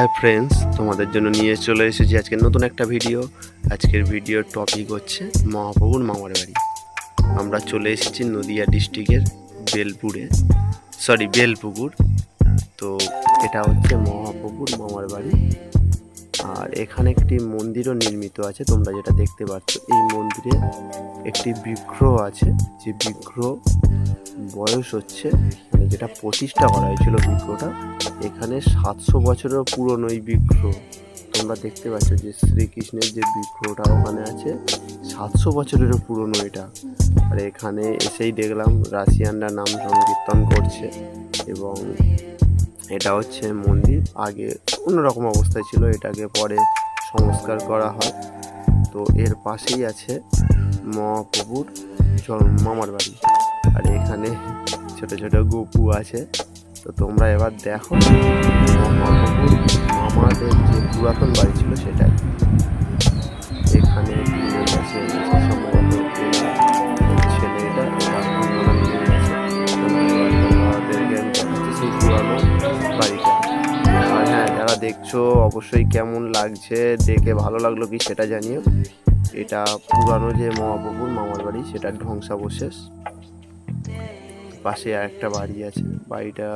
Hi friends তোমাদের জন্য নিয়ে চলে এসেছি আজকে নতুন একটা ভিডিও আজকের ভিডিওর টপিক হচ্ছে মহাপ্রভুর মামার বাড়ি। আমরা চলে এসেছি নদিয়া ডিস্ট্রিক্টের বেলপুরে। সরি বেলপুকুর। তো এটা হচ্ছে মহাপ্রভুর মামার বাড়ি। আর এখানে একটি মন্দিরও নির্মিত আছে, তোমরা যেটা দেখতে পাচ্ছ এই মন্দিরে একটি বিগ্রহ আছে, যে বিগ্রহ বয়স হচ্ছে মানে যেটা প্রতিষ্ঠা করা হয়েছিল বিগ্রহটা, এখানে সাতশো বছরেরও পুরনো এই বিগ্রহ। তোমরা দেখতে পাচ্ছ যে শ্রীকৃষ্ণের যে বিগ্রহটা ওখানে আছে, সাতশো বছরেরও পুরনো এটা। আর এখানে এসেই দেখলাম রাশিয়ানরা নাম সংকীর্তন করছে এবং এটা হচ্ছে মন্দির। আগে অন্যরকম অবস্থায় ছিল, এটাকে পরে সংস্কার করা হয়। তো এর পাশেই আছে মহাপ্রভুর মামার বাড়ি। আর এখানে ছোট ছোট গপু আছে। তো তোমরা এবার দেখো দেখছ, অবশ্যই কেমন লাগছে, দেখে ভালো লাগল কি সেটা জানিও। এটা পুরানো যে মহাপ্রভুর মামার বাড়ি সেটার ধ্বংসাবশেষ। পাশে আর একটা বাড়ি আছে, বাড়িটা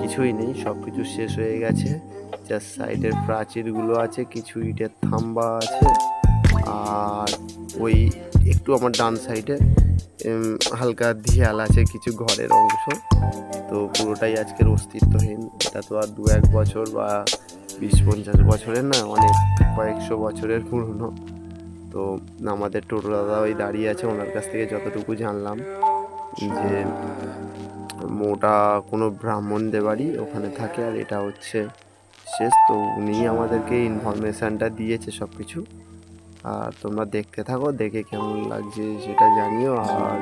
কিছুই নেই সব কিছু শেষ হয়ে গেছে। যার সাইডের প্রাচীরগুলো আছে, কিছু ইটের থাম্বা আছে। আর ওই একটু আমার ডান সাইডে হালকা ধিয়াল আছে কিছু ঘরের অংশ। তো পুরোটাই আজকের অস্তিত্বহীন। এটা তো আর দু এক বছর বা বিশ পঞ্চাশ বছরের না, অনেক কয়েকশো বছরের পুরনো। তো আমাদের টোটো দাদা ওই দাঁড়িয়ে আছে, ওনার কাছ থেকে যতটুকু জানলাম যে মোটা কোনো ব্রাহ্মণদের বাড়ি ওখানে থাকে আর এটা হচ্ছে শেষ। তো উনি আমাদেরকে ইনফরমেশানটা দিয়েছে সব কিছু আর তোমরা দেখতে থাকো, দেখে কেমন লাগছে সেটা জানিও। আর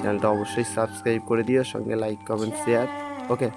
চ্যানেলটা অবশ্যই সাবস্ক্রাইব করে দিও, সঙ্গে লাইক কমেন্ট শেয়ার ওকে